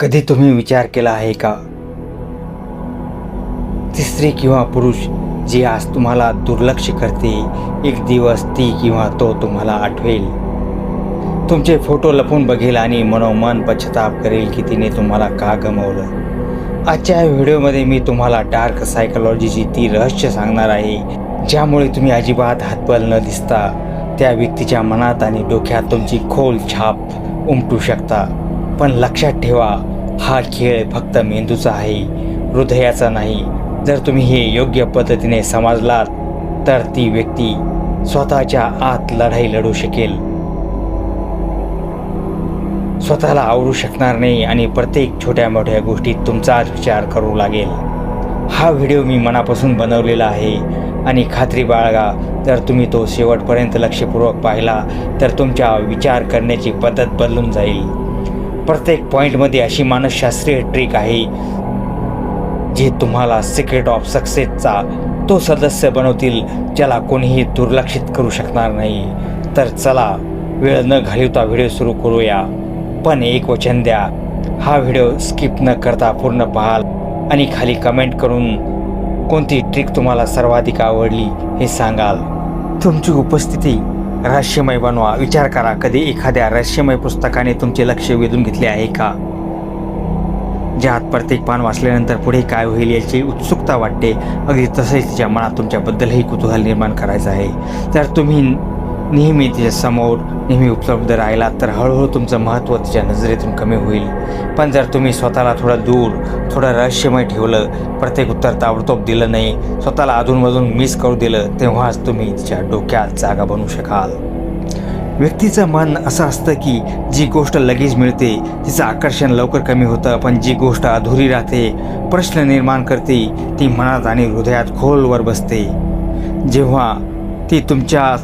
कधी तुम्ही विचार केला आहे का? ती स्त्री किंवा पुरुष जी आज तुम्हाला दुर्लक्ष करते एक दिवस ती किंवा तो तुम्हाला आठवेल. तुमचे फोटो लपून बघेल आणि मनोमन पश्चाताप करेल की तिने तुम्हाला का गमावलं? आजच्या व्हिडिओमध्ये मी तुम्हाला डार्क सायकोलॉजीची ती रहस्य सांगणार आहे ज्यामुळे तुम्ही अजिबात हातबल न दिसता त्या व्यक्तीच्या मनात आणि डोक्यात तुमची खोल छाप उमटू शकता. पण लक्षात ठेवा हा खेळ फक्त मेंदूचा आहे हृदयाचा नाही. जर तुम्ही हे योग्य पद्धतीने समजलात तर ती व्यक्ती स्वतःच्या आत लढाई लढू शकेल. स्वतःला आवडू शकणार नाही आणि प्रत्येक छोट्या मोठ्या गोष्टीत तुमचाच विचार करू लागेल. हा व्हिडिओ मी मनापासून बनवलेला आहे आणि खात्री बाळगा जर तुम्ही तो शेवटपर्यंत लक्षपूर्वक पाहिला तर तुमच्या विचार करण्याची पद्धत बदलून जाईल. प्रत्येक पॉईंटमध्ये अशी मानसशास्त्रीय ट्रिक आहे जे तुम्हाला सिक्रेट ऑफ सक्सेसचा तो सदस्य बनवतील ज्याला कोणीही दुर्लक्षित करू शकणार नाही. तर चला वेळ न घालवता व्हिडिओ सुरू करूया. पण एक वचन द्या हा व्हिडिओ स्किप न करता पूर्ण पाहाल आणि खाली कमेंट करून कोणती ट्रिक तुम्हाला सर्वाधिक आवडली हे सांगाल. तुमची उपस्थिती रहस्यमय बनवा. विचार करा कधी एखाद्या रहस्यमय पुस्तकाने तुमचे लक्ष वेधून घेतले आहे का? ज्यात प्रत्येक पान वाचल्यानंतर पुढे काय होईल याची उत्सुकता वाटते. अगदी तसेच तिच्या मनात तुमच्याबद्दलही कुतूहल निर्माण करायचं आहे. तर तुम्ही नेहमी तिच्या समोर नेहमी उपलब्ध राहिलात तर हळूहळू तुमचं महत्त्व तिच्या नजरेतून कमी होईल. पण जर तुम्ही स्वतःला थोडं दूर थोडं रहस्यमय ठेवलं प्रत्येक उत्तर ताबडतोब दिलं नाही स्वतःला अधूनमधून मिस करू दिलं तेव्हाच तुम्ही तिच्या डोक्यात जागा बनू शकाल. व्यक्तीचं मन असं असतं की जी गोष्ट लगेच मिळते तिचं आकर्षण लवकर कमी होतं पण जी गोष्ट अधुरी राहते प्रश्न निर्माण करते ती मनात आणि हृदयात खोलवर बसते. जेव्हा ती तुमच्या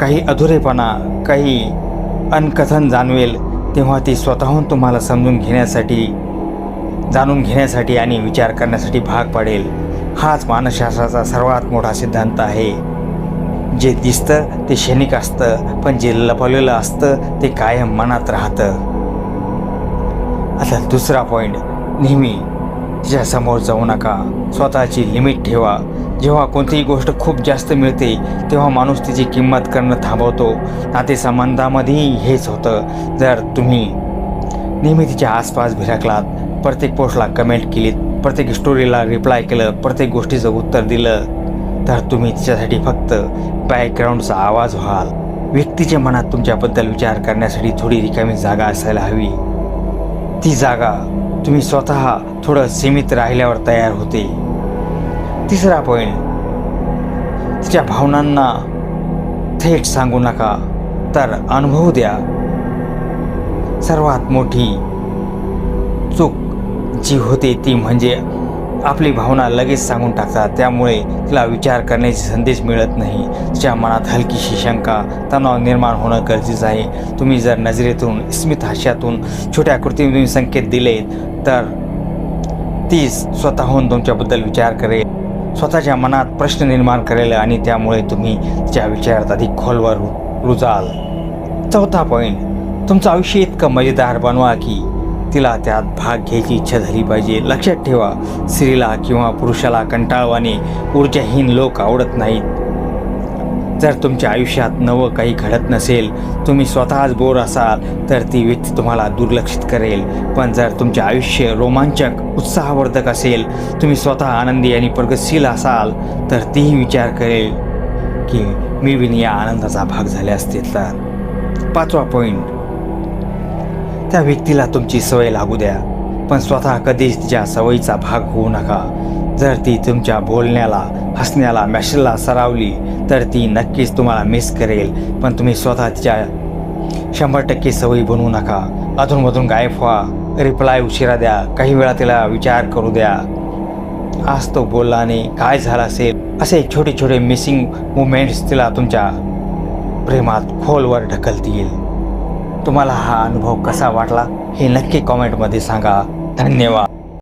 काही अधुरेपणा काही अनकथन जाणवेल तेव्हा ती स्वतःहून तुम्हाला समजून घेण्यासाठी जाणून घेण्यासाठी आणि विचार करण्यासाठी भाग पाडेल. हाच मानसशास्त्राचा सर्वात मोठा सिद्धांत आहे. जे दिसतं ते क्षणिक असतं पण जे लपवलेलं असतं ते कायम मनात राहतं. आता दुसरा पॉईंट नेहमी तिच्यासमोर जाऊ नका. स्वतःची लिमिट ठेवा. जेव्हा कोणतीही गोष्ट खूप जास्त मिळते तेव्हा माणूस तिची किंमत करणं थांबवतो. नातेसंबंधामध्येही हेच होतं. जर तुम्ही नेहमी तिच्या आसपास भिरकलात प्रत्येक पोस्टला कमेंट केलीत प्रत्येक स्टोरीला रिप्लाय केलं प्रत्येक गोष्टीचं उत्तर दिलं तर तुम्ही तिच्यासाठी फक्त बॅकग्राऊंडचा आवाज व्हाल. व्यक्तीच्या मनात तुमच्याबद्दल विचार करण्यासाठी थोडी रिकामी जागा असायला हवी. ती जागा तुम्ही स्वतः थोडं सीमित राहिल्यावर तयार होते. तिसरा पॉईंट तिच्या भावनांना थेट सांगू नका तर अनुभव द्या. सर्वात मोठी चूक जी होते ती म्हणजे आपली भावना लगेच सांगून टाकतात त्यामुळे तिला विचार करण्याची संदेश मिळत नाही. तिच्या मनात हलकीशी शंका तणाव निर्माण होणं गरजेचं आहे. तुम्ही जर नजरेतून स्मित हास्यातून छोट्या कृतीतून संकेत दिले तर ती स्वतःहून तुमच्याबद्दल विचार करेल. स्वतःच्या मनात प्रश्न निर्माण करेल आणि त्यामुळे तुम्ही त्या विचारात अधिक खोलवर रुजाल. चौथा पॉईंट तुमचं आयुष्य इतकं मजेदार बनवा की तिला त्यात भाग घ्यायची इच्छा झाली पाहिजे. लक्षात ठेवा स्त्रीला किंवा पुरुषाला कंटाळवाने ऊर्जाहीन लोक आवडत नाहीत. जर तुमच्या आयुष्यात नवं काही घडत नसेल तुम्ही स्वतःच बोर असाल तर ती व्यक्ती तुम्हाला दुर्लक्षित करेल. पण जर तुमचे आयुष्य रोमांचक उत्साहवर्धक असेल तुम्ही स्वतः आनंदी आणि प्रगतशील असाल तर तीही विचार करेल की मी बिन या आनंदाचा भाग झाले असते तर. पाचवा पॉईंट त्या व्यक्तीला तुमची सवय लागू द्या. पण स्वतः कधीच तिच्या सवयीचा भाग होऊ नका. जर ती तुमच्या बोलण्याला हसण्याला मॅशलला सरावली तर ती नक्कीच तुम्हाला मिस करेल. पण तुम्ही स्वतः तिच्या शंभर टक्के सवयी बनवू नका. अधूनमधून गायब व्हा. रिप्लाय उशिरा द्या. काही वेळा तिला विचार करू द्या. आज तो बोलला नाही काय झालं असेल? असे छोटे छोटे मिसिंग मुवमेंट्स तिला तुमच्या प्रेमात खोलवर ढकलतील. तुम्हाला हा अनुभव कसा वाटला हे नक्की कॉमेंटमध्ये सांगा. धन्यवाद.